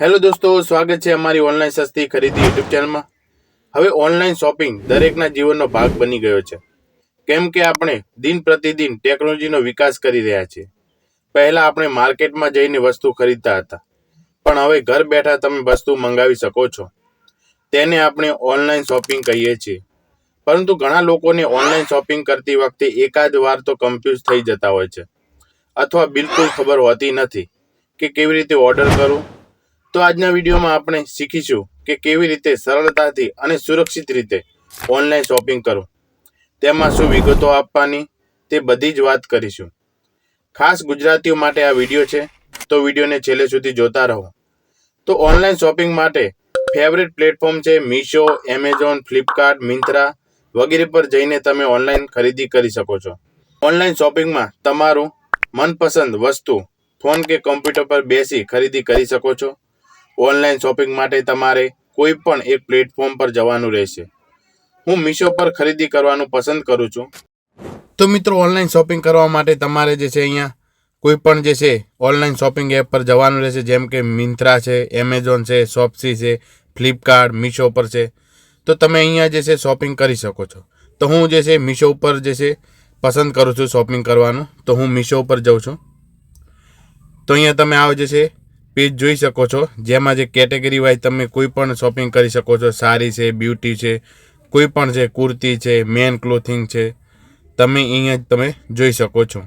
Hello દોસ્તો, સ્વાગત છે અમારી ઓનલાઈન સસ્તી ખરીદી યુટ્યુબ ચેનલમાં હવે ઓનલાઈન શોપિંગ દરેકના જીવનનો ભાગ બની ગયો છે. કેમ કે આપણે દિન પ્રતિદિન ટેકનોલોજીનો વિકાસ કરી રહ્યા છીએ. પહેલા આપણે માર્કેટમાં જઈને વસ્તુ ખરીદતા હતા. પણ હવે ઘર બેઠા તમે વસ્તુ મંગાવી શકો છો. તેને આપણે ઓનલાઈન શોપિંગ કહીએ છીએ. પરંતુ ઘણા લોકોને ઓનલાઈન શોપિંગ કરતી વખતે એકાદ વાર તો કન્ફ્યુઝ થઈ જતા હોય છે. અથવા બિલકુલ ખબર હોતી નથી કે કેવી રીતે ઓર્ડર કરવું તો આજના વિડીયોમાં આપણે શીખીશું કે કેવી રીતે સરળતાથી અને સુરક્ષિત રીતે ઓનલાઈન શોપિંગ કરવું. તેમાં શું વિગતો આપવાની તે બધી જ વાત કરીશું. ખાસ ગુજરાતીઓ માટે આ વીડિયો છે, તો વિડીયોને છેલ્લે સુધી જોતા રહો. તો ઓનલાઈન શોપિંગ માટે ફેવરેટ પ્લેટફોર્મ છે મીશો, એમેઝોન, ફ્લિપકાર્ટ મિન્ત્રા વગેરે પર જઈને તમે ઓનલાઈન ખરીદી કરી શકો છો. ઓનલાઈન શોપિંગમાં તમારું મનપસંદ વસ્તુ ફોન કે કોમ્પ્યુટર પર બેસી ખરીદી કરી શકો છો. ઓનલાઈન શોપિંગ માટે તમારે કોઈ પણ એક પ્લેટફોર્મ પર જવાનું રહેશે. હું મીશો પર ખરીદી કરવાનું પસંદ કરું છું. તો મિત્રો, ઓનલાઈન શોપિંગ કરવા માટે તમારે જે છે અહીંયા કોઈ પણ જે છે ઓનલાઈન શોપિંગ એપ પર જવાનું રહેશે, જેમ કે મિન્ત્રા છે, એમેઝોન છે, શોપસી છે, ફ્લિપકાર્ટ, મીશો પર છે. તો તમે અહીંયા જે છે શોપિંગ કરી શકો છો. તો હું જે છે મીશો ઉપર જે છે પસંદ કરું છું શોપિંગ કરવાનું. તો હું મીશો ઉપર જાઉં છું. તો અહીંયા તમે આવો જે છે પેજ જોઈ શકો છો. જેમાં જે કેટેગરી વાઇઝ તમે કોઈ પણ શોપિંગ કરી શકો છો. સારી છે, બ્યુટી છે, કોઈ પણ છે, કુર્તી છે, મેન ક્લોથિંગ છે. તમે અહીંયા તમે જોઈ શકો છો.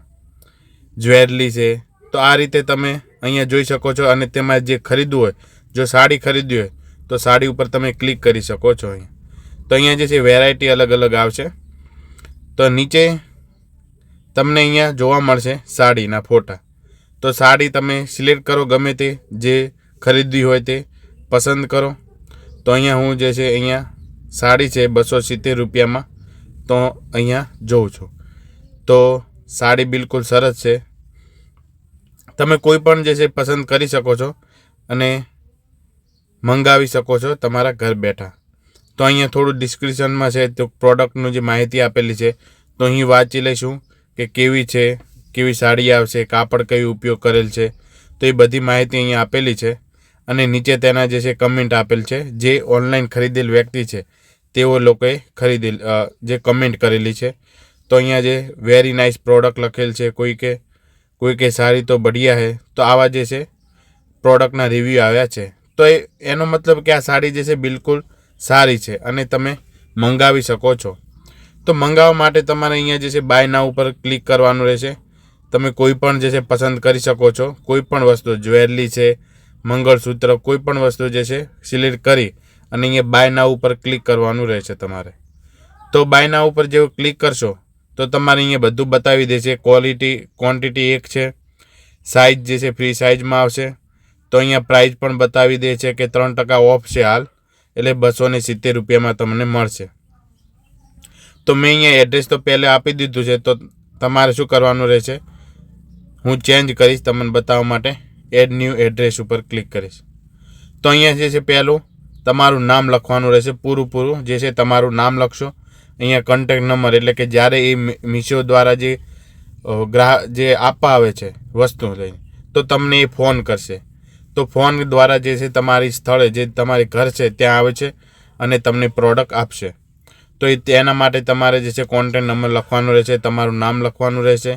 જ્વેરલી છે. તો આ રીતે તમે અહીંયા જોઈ શકો છો અને તેમાં જે ખરીદવું હોય, જો સાડી ખરીદવી હોય, તો સાડી ઉપર તમે ક્લિક કરી શકો છો અહીંયા. તો અહીંયા જે છે વેરાયટી અલગ અલગ આવશે. તો નીચે તમને અહીંયા જોવા મળશે સાડીના ફોટા. તો સાડી તમે સિલેક્ટ કરો ગમે તે, જે ખરીદવી હોય તે પસંદ કરો. તો અહીંયા હું જે છે, અહીંયા સાડી છે બસો સિત્તેર રૂપિયામાં. તો અહીંયા જોઉં છું. તો સાડી બિલકુલ સરસ છે. તમે કોઈ પણ જે છે, પસંદ કરી શકો છો અને મંગાવી શકો છો તમારા ઘર બેઠા. તો અહીંયા થોડું ડિસ્ક્રિપ્શનમાં છે, તો પ્રોડક્ટનું જે માહિતી આપેલી છે, તો અહીં વાંચી લઈશું કે કેવી છે કેવી સાડી આવશે, કાપડ કયું ઉપયોગ કરેલ છે, તો એ બધી માહિતી અહીંયા આપેલી છે. અને નીચે તેના જે છે કમેન્ટ આપેલ છે, જે ઓનલાઈન ખરીદેલ વ્યક્તિ છે, તેઓ લોકોએ ખરીદેલ જે કમેન્ટ કરેલી છે. તો અહીંયા જે વેરી નાઇસ પ્રોડક્ટ લખેલ છે, કોઈ કે કોઈ કે સારી તો બઢિયા હે, તો આવા જે છે પ્રોડક્ટના રિવ્યૂ આવ્યા છે. તો એ, એનો મતલબ કે આ સાડી જે છે બિલકુલ સારી છે અને તમે મંગાવી શકો છો. તો મંગાવવા માટે તમારે અહીંયા જે છે બાય ના ઉપર ક્લિક કરવાનું રહેશે. તમે કોઈ પણ જે છે પસંદ કરી શકો છો. કોઈ પણ વસ્તુ, જ્વેલરી છે, મંગળસૂત્ર, કોઈ પણ વસ્તુ જે છે સિલેક્ટ કરી અને અહીંયા બાય નાવ ઉપર ક્લિક કરવાનું રહેશે તમારે. તો બાય નાવ ઉપર જેવું ક્લિક કરશો, તો તમારે અહીંયા બધું બતાવી દેશે. ક્વોલિટી ક્વોન્ટિટી એક છે. સાઇઝ જે છે ફ્રી સાઇઝમાં આવશે. તો અહીંયા પ્રાઇસ પણ બતાવી દે છે કે ત્રણ ટકા ઓફ છે હાલ. એટલે બસો ને સિત્તેર રૂપિયામાં તમને મળશે. તો મેં અહીંયા એડ્રેસ તો પહેલાં આપી દીધું છે, તો તમારે શું કરવાનું રહેશે? હું ચેન્જ કરીશ તમને બતાવવા માટે એડ ન્યૂ એડ્રેસ ઉપર ક્લિક કરીશ. તો અહીંયા જે છે પહેલું, તમારું નામ લખવાનું રહેશે પૂરું પૂરું જે છે તમારું નામ લખશો. અહીંયા કોન્ટેક્ટ નંબર એટલે કે જ્યારે એ મીશો દ્વારા જે ગ્રાહ જે આપવા આવે છે વસ્તુ લઈને, તો તમને એ ફોન કરશે. તો ફોન દ્વારા જે છે તમારી સ્થળે, જે તમારી ઘર છે ત્યાં આવે છે અને તમને પ્રોડક્ટ આપશે. તો એ તેના માટે તમારે જે છે કોન્ટેક્ટ નંબર લખવાનો રહેશે, તમારું નામ લખવાનું રહેશે.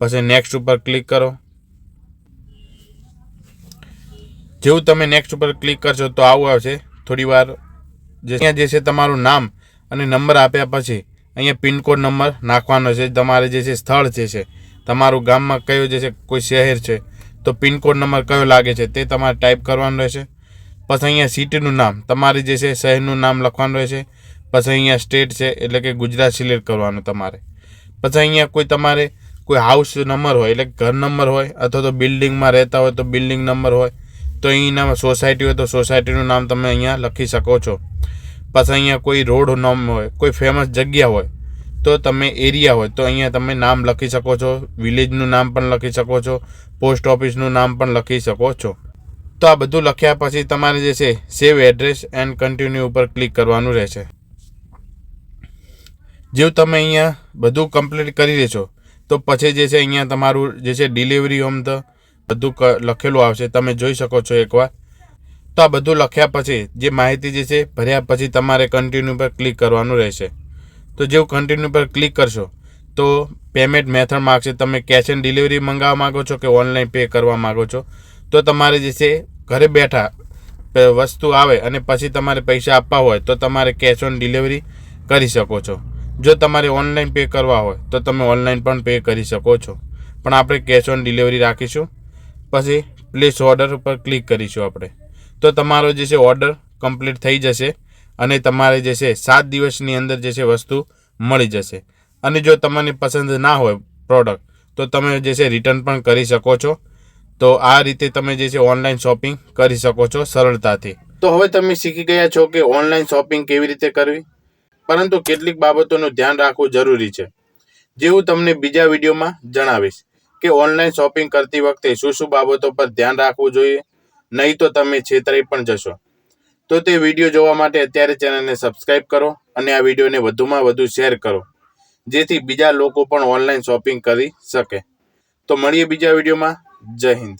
પછી નેક્સ્ટ ઉપર ક્લિક કરો. જેવું તમે નેક્સ્ટ ઉપર ક્લિક કરશો તો આવું આવશે. થોડી વાર જે જે છે તમારું નામ અને નંબર આપ્યા પછી અહીંયા પિનકોડ નંબર નાખવાનો છે. તમારે જે છે સ્થળ જે છે, તમારું ગામમાં કયો જે છે, કોઈ શહેર છે, તો પિનકોડ નંબર કયો લાગે છે તે તમારે ટાઈપ કરવાનું રહેશે. પછી અહીંયા સિટીનું નામ, તમારે જે છે શહેરનું નામ લખવાનું રહેશે. પછી અહીંયા સ્ટેટ છે, એટલે કે ગુજરાત સિલેક્ટ કરવાનું તમારે. પછી અહીંયા કોઈ તમારે કોઈ હાઉસ નંબર હોય, એટલે ઘર નંબર હોય, અથવા તો બિલ્ડિંગમાં રહેતા હોય તો બિલ્ડિંગ નંબર હોય, તો અહીંના સોસાયટી હોય તો સોસાયટીનું નામ તમે અહીંયા લખી શકો છો. પછી અહીંયા કોઈ રોડ નામ હોય, કોઈ ફેમસ જગ્યા હોય, તો તમે એરિયા હોય, તો અહીંયા તમે નામ લખી શકો છો વિલેજનું નામ પણ લખી શકો છો પોસ્ટ ઓફિસનું નામ પણ લખી શકો છો. તો આ બધું લખ્યા પછી તમારે જે છે સેવ એડ્રેસ એન્ડ કન્ટિન્યુ ઉપર ક્લિક કરવાનું રહેશે. જેવું તમે અહીંયા બધું કમ્પ્લીટ કરી દેશો તો પછી જે છે અહીંયા તમારું જે છે ડિલિવરી હોમ તો બધું લખેલું આવશે. તમે જોઈ શકો છો એકવાર. તો આ બધું લખ્યા પછી જે માહિતી જે છે ભર્યા પછી તમારે કન્ટિન્યુ પર ક્લિક કરવાનું રહેશે. તો જેવું કન્ટિન્યુ પર ક્લિક કરશો, તો પેમેન્ટ મેથડ માગશે. તમે કેશ ઓન ડિલિવરી મંગાવવા માગો છો કે ઓનલાઈન પે કરવા માગો છો? તો તમારે જે છે ઘરે બેઠા વસ્તુ આવે અને પછી તમારે પૈસા આપવા હોય તો તમારે કેશ ઓન ડિલિવરી કરી શકો છો. જો તમારે ઓનલાઈન પે કરવા હોય, તો તમે ઓનલાઈન પણ પે કરી શકો છો. પણ આપણે કેશ ઓન ડિલિવરી રાખીશું. પછી પ્લેસ ઓર્ડર ઉપર ક્લિક કરીશું આપણે. તો તમારો જે છે ઓર્ડર કમ્પ્લીટ થઈ જશે અને તમારે જે છે સાત દિવસની અંદર જે છે વસ્તુ મળી જશે. અને જો તમને પસંદ ના હોય પ્રોડક્ટ તો તમે જે છે રિટર્ન પણ કરી શકો છો. તો આ રીતે તમે જે છે ઓનલાઈન શોપિંગ કરી શકો છો સરળતાથી. તો હવે તમે શીખી ગયા છો કે ઓનલાઈન શોપિંગ કેવી રીતે કરવી? પરંતુ કેટલીક બાબતોનું ધ્યાન રાખવું જરૂરી છે. જે હું તમને બીજા વિડીયોમાં જણાવીશ કે ઓનલાઈન શોપિંગ કરતી વખતે શું શું બાબતો પર ધ્યાન રાખવું જોઈએ, નહીં તો તમે છેતરાઈ પણ જશો. તો તે વીડિયો જોવા માટે અત્યારે ચેનલને સબસ્ક્રાઇબ કરો અને આ વિડીયોને વધુમાં વધુ શેર કરો, જેથી બીજા લોકો પણ ઓનલાઈન શોપિંગ કરી શકે. તો મળીએ બીજા વિડીયોમાં. જય હિન્દ.